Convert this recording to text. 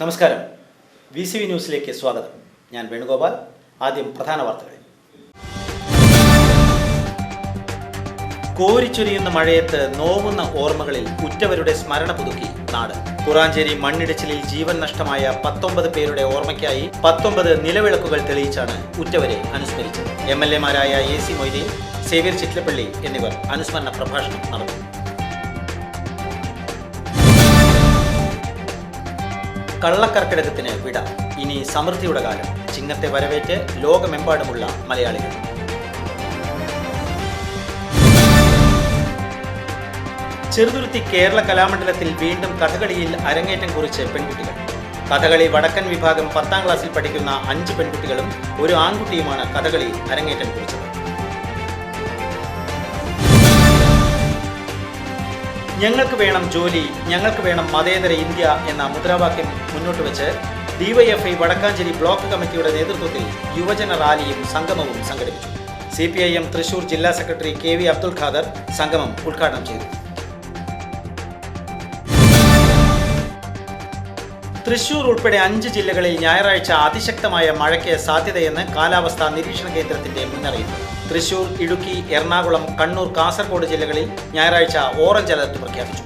നമസ്കാരം. V C V ന്യൂസിലേക്ക് സ്വാഗതം. ഞാൻ വേണുഗോപാൽ. ആദ്യം പ്രധാന വാർത്തകൾ. കോരിച്ചൊരിയുന്ന മഴയത്ത് നോവുന്ന ഓർമ്മകളിൽ ഉറ്റവരുടെ സ്മരണ പുതുക്കി നാട്. കുറാഞ്ചേരി മണ്ണിടിച്ചിലിൽ ജീവൻ നഷ്ടമായ പത്തൊമ്പത് പേരുടെ ഓർമ്മയ്ക്കായി പത്തൊമ്പത് നിലവിളക്കുകൾ തെളിയിച്ചാണ് ഉറ്റവരെ അനുസ്മരിച്ചത്. എം എൽ എമാരായ A C Moideen Xavier Chittilappilly എന്നിവർ അനുസ്മരണ പ്രഭാഷണം നടത്തി. കള്ളക്കർക്കിടകത്തിന് വിട. ഇനി സമൃദ്ധിയുടെ കാലം. ചിങ്ങത്തെ വരവേറ്റ് ലോകമെമ്പാടുമുള്ള മലയാളികൾ. ചെറുതുരുത്തി കേരള കലാമണ്ഡലത്തിൽ വീണ്ടും കഥകളിയിൽ അരങ്ങേറ്റം കുറിച്ച് പെൺകുട്ടികൾ. കഥകളി വടക്കൻ വിഭാഗം പത്താം ക്ലാസ്സിൽ പഠിക്കുന്ന അഞ്ച് പെൺകുട്ടികളും ഒരു ആൺകുട്ടിയുമാണ് കഥകളി അരങ്ങേറ്റം കുറിച്ചത്. ഞങ്ങൾക്ക് വേണം ജോലി ഞങ്ങൾക്ക് വേണം മതേതര ഇന്ത്യ എന്ന മുദ്രാവാക്യം മുന്നോട്ട് വെച്ച് ഡിവൈഎഫ്ഐ വടക്കാഞ്ചേരി ബ്ലോക്ക് കമ്മിറ്റിയുടെ നേതൃത്വത്തിൽ യുവജന റാലിയും സംഗമവും സംഘടിപ്പിച്ചു. C P I M Thrissur ജില്ലാ secretary K V Abdul Khader സംഗമം ഉദ്ഘാടനം ചെയ്തു. തൃശൂർ ഉൾപ്പെടെ അഞ്ച് ജില്ലകളിൽ ഞായറാഴ്ച അതിശക്തമായ മഴയ്ക്ക് സാധ്യതയെന്ന് കാലാവസ്ഥാ നിരീക്ഷണ കേന്ദ്രത്തിന്റെ മുന്നറിയിപ്പ്. തൃശൂർ ഇടുക്കി എറണാകുളം കണ്ണൂർ കാസർഗോഡ് ജില്ലകളിൽ ഞായറാഴ്ച ഓറഞ്ച് അലർട്ട് പ്രഖ്യാപിച്ചു.